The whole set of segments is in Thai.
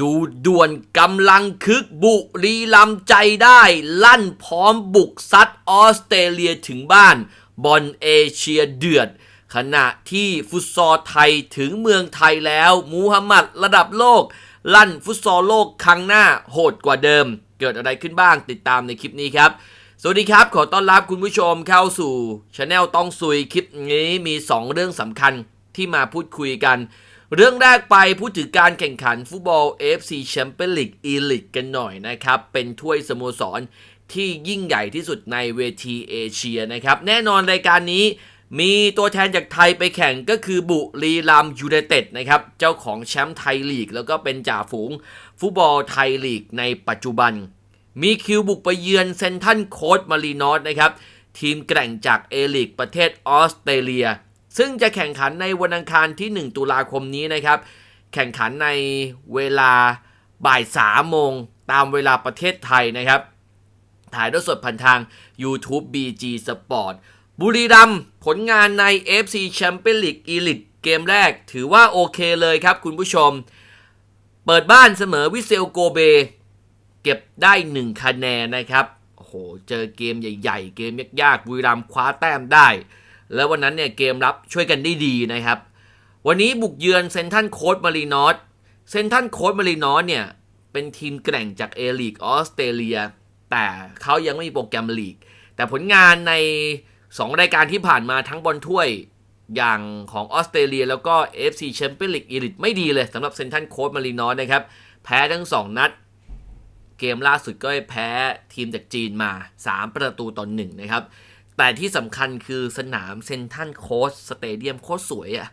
ดูด่วนกำลังคึกบุรีลำใจได้ ลั่นพร้อมบุกซัดออสเตรเลียถึงบ้าน บอลเอเชียเดือด ขณะที่ฟุตซอลไทยถึงเมืองไทยแล้ว มูฮัมหมัดระดับโลก ลั่นฟุตซอลโลกครั้งหน้าโหดกว่าเดิม เกิดอะไรขึ้นบ้างติดตามในคลิปนี้ครับสวัสดีครับ ขอต้อนรับคุณผู้ชมเข้าสู่ช anel ต้องซุยคลิปนี้มี 2 เรื่องสำคัญที่มาพูดคุยกัน เรื่องแรกไปพูดถึงการแข่งขันฟุตบอล AFC Champions League E-League กันหน่อยนะครับ เป็นถ้วยสโมสรที่ยิ่งใหญ่ที่สุดในเวทีเอเชียนะครับ แน่นอนรายการนี้มีตัวแทนจากไทยไปแข่งก็คือบุรีรัมยูไนเต็ดนะครับ เจ้าของแชมป์ไทยลีก แล้วก็เป็นจ่าฝูงฟุตบอลไทยลีกในปัจจุบัน มีคิวบุกไปเยือนเซนทันโคดมารีนอสนะครับ ทีมแกร่งจากเอลิกประเทศออสเตรเลีย ซึ่งจะแข่งขันในวันอังคารที่ 1 ตุลาคมนี้นะครับ แข่งขันในเวลาบ่าย3โมงตามเวลาประเทศไทยนะครับ ถ่ายทอดสดผ่านทาง YouTube BG Sport บุรีรัมผลงานใน FC Champions League Elite เกมแรกถือว่าโอเคเลยครับคุณผู้ชม เปิดบ้านเสมอวิเซลโกเบ เก็บได้ 1 คะแนนนะครับโอ้โห เจอเกมใหญ่ ๆ เกมยากๆบุรีรัมคว้าแต้มได้ แล้ววันนั้นเนี่ยเกมรับช่วยกันได้ดีนะครับ วันนี้บุกเยือนเซนทันโค้ดมารีนอสเซนทันโค้ดมารีนอสเนี่ยเป็นทีมแกร่งจากเอลีกออสเตรเลีย แต่เขายังไม่มีโปรแกรมลีก แต่ผลงานใน 2 รายการที่ผ่านมาทั้งบอลถ้วยอย่างของออสเตรเลีย แล้วก็ FC Champions League Elite ไม่ดีเลยสำหรับเซนทันโค้ดมารีนอสนะครับ แพ้ทั้ง 2 นัด เกมล่าสุดก็แพ้ทีมจากจีนมา 3 ประตูต่อหนึ่งนะครับ แต่ที่สำคัญคือสนามเซนทันโคสสเตเดียมโคตรสวยอะ่ะ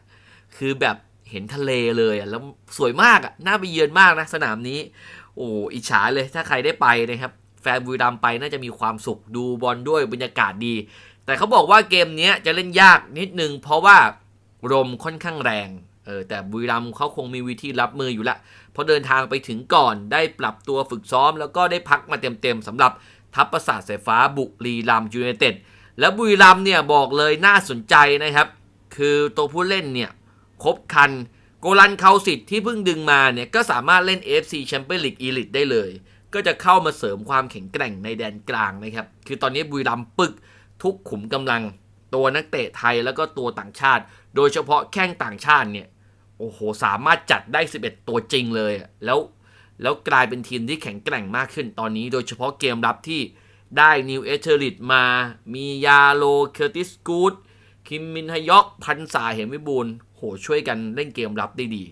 คือแบบเห็นทะเลเลยอะ่ะ แล้วสวยมากอะ่ะ น่าไปเยือนมากนะ สนามนี้ โอ้อิจฉาเลยถ้าใครได้ไปนะครับ แฟนบุรีรัมไปน่าจะมีความสุขดูบอลด้วยบรรยากาศดี แต่เขาบอกว่าเกมนี้จะเล่นยากนิดนึง เพราะว่าลมค่อนข้างแรงเออแต่บุรีรัมเขาคงมีวิธีรับมืออยู่ละเพราะเดินทางไปถึงก่อนได้ปรับตัวฝึกซ้อม แล้วก็ได้พักมาเต็มๆสำหรับทัพประสาทสายฟ้าบุรีรัมย์ยูไนเต็ด แล้วบุรีรัมเนี่ยบอกเลยน่าสนใจนะครับ คือตัวผู้เล่นเนี่ยครบคัน โกลันเคาสิทธิ์ที่เพิ่งดึงมาเนี่ยก็สามารถเล่น AFC Champions League Elite ได้เลย ก็จะเข้ามาเสริมความแข็งแกร่งในแดนกลางนะครับ คือตอนนี้บุรีรัมปึกทุกขุมกำลังตัวนักเตะไทยแล้วก็ตัวต่างชาติ โดยเฉพาะแข้งต่างชาติเนี่ยโอ้โห สามารถจัดได้ 11 ตัวจริงเลย แล้ว แล้วกลายเป็นทีมที่แข็งแกร่งมากขึ้นตอนนี้ โดยเฉพาะเกมรับที่ ได้นิวเอเชอริตมา มียาโลเคอร์ติสกูดคิมมินฮยอกพันษาเหมวิบูลโหช่วยกันเล่นเกมรับได้ดี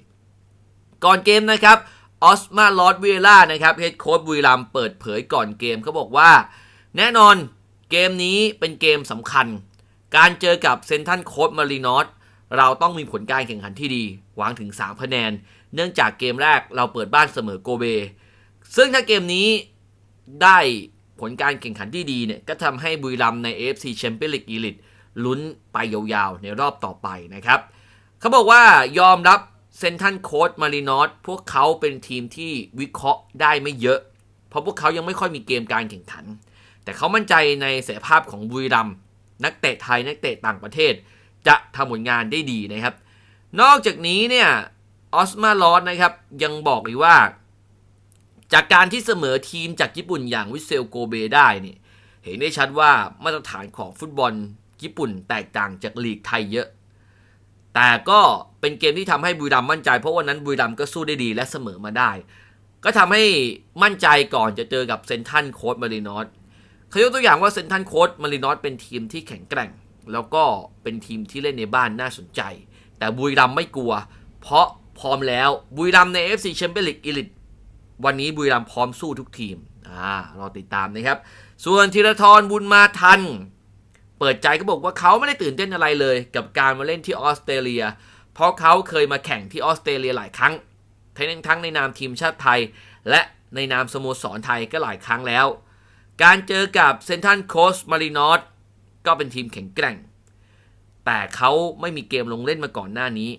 ก่อนเกมนะครับออสมาลอดเวล่านะครับเฮดโค้ชบุรีรัมเปิดเผยก่อนเกมเขาบอกว่า แน่นอนเกมนี้เป็นเกมสำคัญ การเจอกับเซนทันโค้ชมารีนอสเราต้องมีผลการแข่งขันที่ดี หวังถึง 3 คะแนน เนื่องจากเกมแรกเราเปิดบ้านเสมอโกเบ ซึ่งถ้าเกมนี้ได้ ผลการแข่งขันที่ดีเนี่ยก็ทำให้บุรีรัมใน AFC Champions League Elite ลุ้นไปยาวๆ ในรอบต่อไปนะครับ เขาบอกว่ายอมรับเซนทันโค้ชมารีนอสพวกเขาเป็นทีมที่วิเคราะห์ได้ไม่เยอะ เพราะพวกเขายังไม่ค่อยมีเกมการแข่งขัน แต่เขามั่นใจในศักยภาพของบุรีรัมนักเตะไทยนักเตะต่างประเทศ จะทำผลงานได้ดีนะครับ นอกจากนี้เนี่ยออสมาลอสนะครับยังบอกอีกว่า จากการที่เสมอทีมจากญี่ปุ่นอย่างวิเซลโกเบได้เนี่ยเห็นได้ชัดว่ามาตรฐานของฟุตบอลญี่ปุ่นแตกต่างจากลีกไทยเยอะ แต่ก็เป็นเกมที่ทำให้บุรีรัมมั่นใจ เพราะวันนั้นบุรีรัมก็สู้ได้ดีและเสมอมาได้ ก็ทำให้มั่นใจก่อนจะเจอกับเซนทันโค้ดมารินอสเขายกตัวอย่างว่าเซนทันโค้ดมารินอสเป็นทีมที่แข็งแกร่ง แล้วก็เป็นทีมที่เล่นในบ้านน่าสนใจ แต่บุรีรัมไม่กลัว เพราะพร้อมแล้วบุรีรัมใน FC Champions League Elite วันนี้บุรีรัมย์พร้อมสู้ทุกทีมอ่ารอติดตามนะครับ ส่วนธีรทรบุญมาทัน เปิดใจก็บอกว่าเขาไม่ได้ตื่นเต้นอะไรเลย กับการมาเล่นที่ออสเตรเลีย เพราะเขาเคยมาแข่งที่ออสเตรเลียหลายครั้งทั้งทั้งในนามทีมชาติไทย และในนามสโมสรไทยก็หลายครั้งแล้ว การเจอกับเซนทันโคสมารีนอสก็เป็นทีมแข็งแกร่ง แต่เขาไม่มีเกมลงเล่นมาก่อนหน้านี้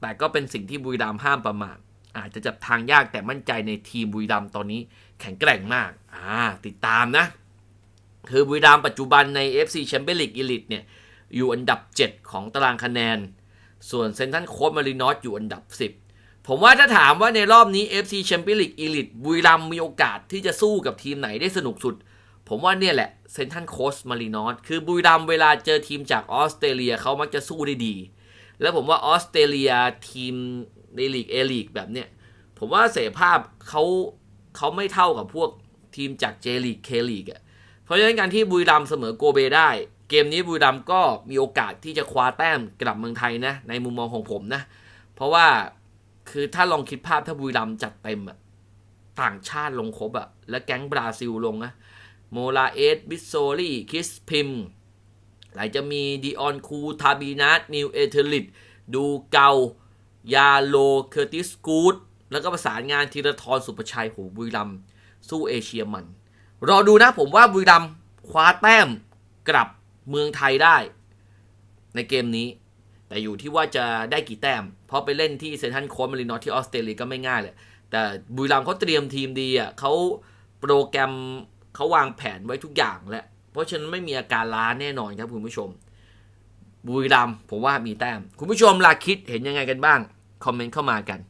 แต่ก็เป็นสิ่งที่บุรีรัมย์ห้ามประมาท อาจจะจับทางยากแต่มั่นใจในทีมบุรีรัมตอนนี้แข็งแกร่งมากอ่าติดตามนะ คือบุรีรัมปัจจุบันใน FC Champions League Elite เนี่ยอยู่อันดับ 7 ของตารางคะแนน ส่วนเซนทันโคสมารีนอสอยู่อันดับ 10 ผมว่าถ้าถามว่าในรอบนี้ FC Champions League Elite บุรีรัมมีโอกาสที่จะสู้กับทีมไหนได้สนุกสุด ผมว่าเนี่ยแหละเซนทันโคสมารีนอสคือบุรีรัมเวลาเจอทีมจากออสเตรเลียเขามักจะสู้ได้ดี แล้วผมว่าออสเตรเลียทีม ในลีกเอลีกแบบเนี้ยผมว่าเสภาพเขาเขาไม่เท่ากับพวกทีมจากเจลีกเคลีกอะเพราะฉะนั้นการที่บุรีรัมเสมอโกเบได้ เกมนี้บุรีรัมก็มีโอกาสที่จะคว้าแต้มกลับเมืองไทยนะ ในมุมมองของผมนะ เพราะว่าคือถ้าลองคิดภาพถ้าบุรีรัมจัดเต็มอะต่างชาติลงครบอะและแก๊งบราซิลลงนะโมลาเอสบิสโซลี่คิสพิมไหลจะมีดิออนคูทาบีนัสนิวเอเทลิตดูเกา ยาโลเคอร์ติสกูดแล้วก็ประสานงานธีรทรสุประชัยโหบุรีรัมสู้เอเชียมัน รอดูนะผมว่าบุรีรัมคว้าแต้มกลับเมืองไทยได้ ในเกมนี้ แต่อยู่ที่ว่าจะได้กี่แต้ม เพราะไปเล่นที่เซนทรัลโคมารินอที่ออสเตรเลียก็ไม่ง่ายเลยแต่บุรีรัมเขาเตรียมทีมดีอะเขาโปรแกรมเขาวางแผนไว้ทุกอย่างแล้วเพราะฉะนั้นไม่มีอาการล้าแน่นอนครับคุณผู้ชม บุรีรัมผมว่ามีแต้ม คุณผู้ชมล่ะคิดเห็นยังไงกันบ้าง คอมเมนต์เข้ามากัน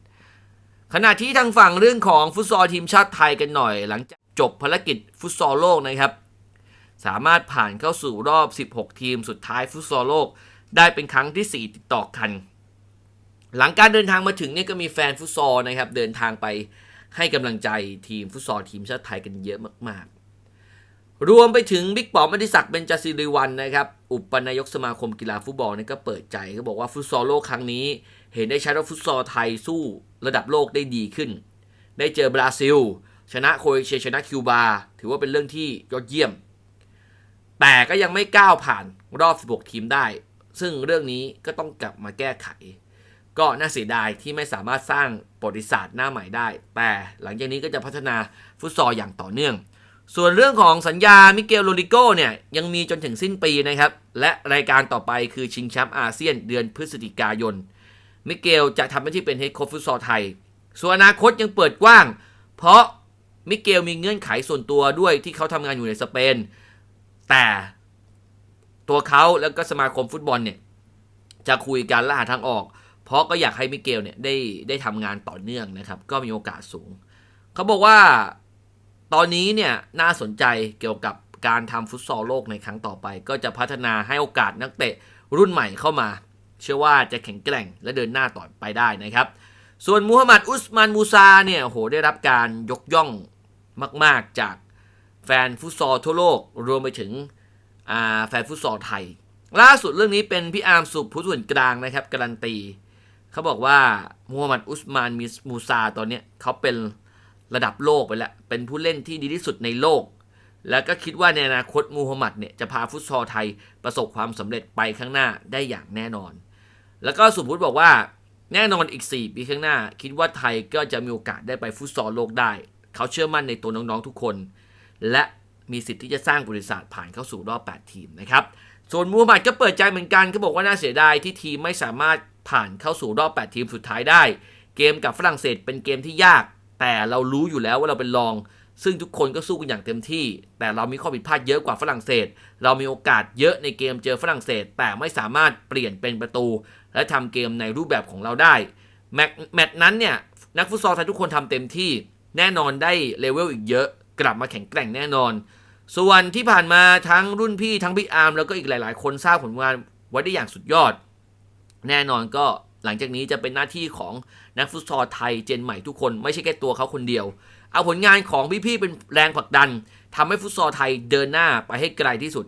ขณะที่ทางฝั่งเรื่องของฟุตซอลทีมชาติไทยกันหน่อย หลังจากจบภารกิจฟุตซอลโลกนะครับ สามารถผ่านเข้าสู่รอบ 16 ทีมสุดท้ายฟุตซอลโลก ได้เป็นครั้งที่ 4 ติดต่อกัน หลังการเดินทางมาถึงเนี่ยก็มีแฟนฟุตซอลนะครับเดินทางไปให้กำลังใจทีมฟุตซอลทีมชาติไทยกันเยอะมากๆ รวมไปถึงบิ๊กปอมอดิศักดิ์เบญจศิริวัลย์นะครับ อุปนายกสมาคมกีฬาฟุตบอลนี่ก็เปิดใจก็บอกว่าฟุตซอลโลกครั้งนี้ เห็นได้ชัดว่าฟุตซอลไทยสู้ระดับโลกได้ดีขึ้น ได้เจอบราซิล ชนะโครเอเชียชนะคิวบา ถือว่าเป็นเรื่องที่ยอดเยี่ยม แต่ก็ยังไม่ก้าวผ่านรอบ 16 ทีมได้ ซึ่งเรื่องนี้ก็ต้องกลับมาแก้ไข ก็น่าเสียดายที่ไม่สามารถสร้างประวัติศาสตร์หน้าใหม่ได้ แต่หลังจากนี้ก็จะพัฒนาฟุตซอลอย่างต่อเนื่อง ส่วนเรื่องของสัญญา มิเกลโรดิโกเนี่ยยังมีจนถึงสิ้นปีนะครับ และรายการต่อไปคือชิงแชมป์อาเซียนเดือนพฤศจิกายน มิเกลจะทำหน้าที่เป็นเฮดโค้ชฟุตซอลไทย ส่วนอนาคตยังเปิดกว้าง เพราะมิเกลมีเงื่อนไขส่วนตัวด้วยที่เขาทำงานอยู่ในสเปน แต่ตัวเขาแล้วก็สมาคมฟุตบอลเนี่ยจะคุยกันและหาทางออก เพราะก็อยากให้มิเกลเนี่ยได้ได้ทำงานต่อเนื่องนะครับ ก็มีโอกาสสูง เขาบอกว่า ตอนนี้เนี่ยน่าสนใจเกี่ยวกับการทำฟุตซอลโลกในครั้งต่อไป ก็จะพัฒนาให้โอกาสนักเตะรุ่นใหม่เข้ามา เชื่อว่าจะแข็งแกร่งและเดินหน้าต่อไปได้นะครับ ส่วนมูฮัมหมัดอุสมานมูซาเนี่ยโหได้รับการยกย่องมาก ๆ จากแฟนฟุตซอลทั่วโลกรวมไปถึงแฟนฟุตซอลไทย ล่าสุดเรื่องนี้เป็นพี่อาร์มสุขผู้ส่วนกลางนะครับการันตี เขาบอกว่ามูฮัมหมัดอุสมานมิสมูซาตอนนี้เขาเป็น ระดับโลกไปแล้วเป็นผู้เล่นที่ดีที่สุดในโลก แล้วก็คิดว่าในอนาคตมูฮัมหมัดเนี่ยจะพาฟุตซอลไทยประสบความสำเร็จไปข้างหน้าได้อย่างแน่นอน แล้วก็สุพุทธบอกว่าแน่นอนอีก 4 ปีข้างหน้า คิดว่าไทยก็จะมีโอกาสได้ไปฟุตซอลโลกได้ เขาเชื่อมั่นในตัวน้องๆทุกคน และมีสิทธิ์ที่จะสร้างบริษัทผ่านเข้าสู่รอบ 8 ทีมนะครับส่วนมูฮัมหมัดก็เปิดใจเหมือนกันเขาบอกว่าน่าเสียดายที่ทีมไม่สามารถผ่านเข้าสู่รอบ 8 ทีมสุดท้ายได้ เกมกับฝรั่งเศสเป็นเกมที่ยาก แต่เรารู้อยู่แล้วว่าเราเป็นรอง ซึ่งทุกคนก็สู้กันอย่างเต็มที่ แต่เรามีข้อผิดพลาดเยอะกว่าฝรั่งเศส เรามีโอกาสเยอะในเกมเจอฝรั่งเศส แต่ไม่สามารถเปลี่ยนเป็นประตู และทำเกมในรูปแบบของเราได้แมตช์แมตช์นั้นเนี่ยนักฟุตซอลไทยทุกคนทำเต็มที่แน่นอนได้เลเวลอีกเยอะ กลับมาแข็งแกร่งแน่นอน ส่วนที่ผ่านมาทั้งรุ่นพี่ทั้งพี่อาร์มแล้วก็อีกหลาย ๆ คนสร้างผลงานไว้ได้อย่างสุดยอด แน่นอนก็ หลังจากนี้จะเป็นหน้าที่ของนักฟุตซอลไทยเจนใหม่ทุกคนไม่ใช่แค่ตัวเขาคนเดียว เอาผลงานของพี่ๆเป็นแรงผลักดันทำให้ฟุตซอลไทยเดินหน้าไปให้ไกลที่สุด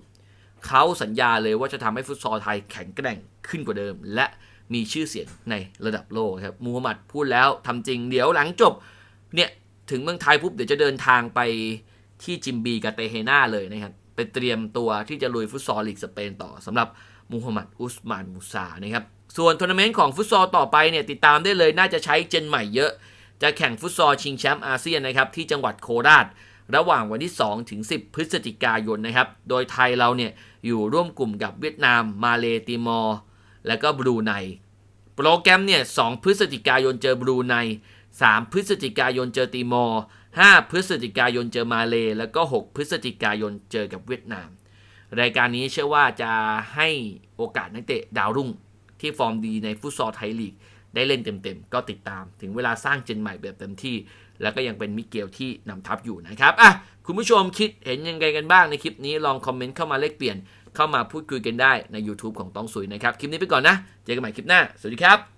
เขาสัญญาเลยว่าจะทำให้ฟุตซอลไทยแข็งแกร่งขึ้นกว่าเดิม และมีชื่อเสียงในระดับโลกครับมูฮัมหมัดพูดแล้วทำจริงเดี๋ยวหลังจบเนี่ยถึงเมืองไทยปุ๊บเดี๋ยวจะเดินทางไปที่จิมบีกับเตเฮนาเลยนะครับไปเตรียมตัวที่จะลุยฟุตซอลลีกสเปนต่อสำหรับมูฮัมหมัดอุสมานมูซานะครับ ส่วนทัวร์นาเมนต์ของฟุตซอลต่อไปเนี่ยติดตามได้เลยน่าจะใช้เจนใหม่เยอะ จะแข่งฟุตซอลชิงแชมป์อาเซียนนะครับที่จังหวัดโคราช ระหว่างวันที่ 2 ถึง 10 พฤศจิกายนนะครับ โดยไทยเราเนี่ยอยู่ร่วมกลุ่มกับเวียดนาม มาเลติมอร์ และก็บรูไน โปรแกรมเนี่ย 2 พฤศจิกายนเจอบรูไน 3 พฤศจิกายนเจอติมอร์ 5 พฤศจิกายนเจอมาเล แล้วก็ 6 พฤศจิกายนเจอกับเวียดนาม รายการนี้เชื่อว่าจะให้โอกาสนักเตะดาวรุ่ง ที่ฟอร์มดีในฟุตซอลไทยลีก ได้เล่นเต็มๆ ก็ติดตามถึงเวลาสร้างเจนใหม่แบบเต็มที่ แล้วก็ยังเป็นมิเกลที่นำทัพอยู่นะครับอะคุณผู้ชมคิดเห็นยังไงกันบ้างในคลิปนี้ลองคอมเมนต์เข้ามาเลกเปลี่ยนเข้ามาพูดคุยกันได้ใน YouTube ของต้องสุยนะครับคลิปนี้ไปก่อนนะ เจอกันใหม่คลิปหน้า สวัสดีครับ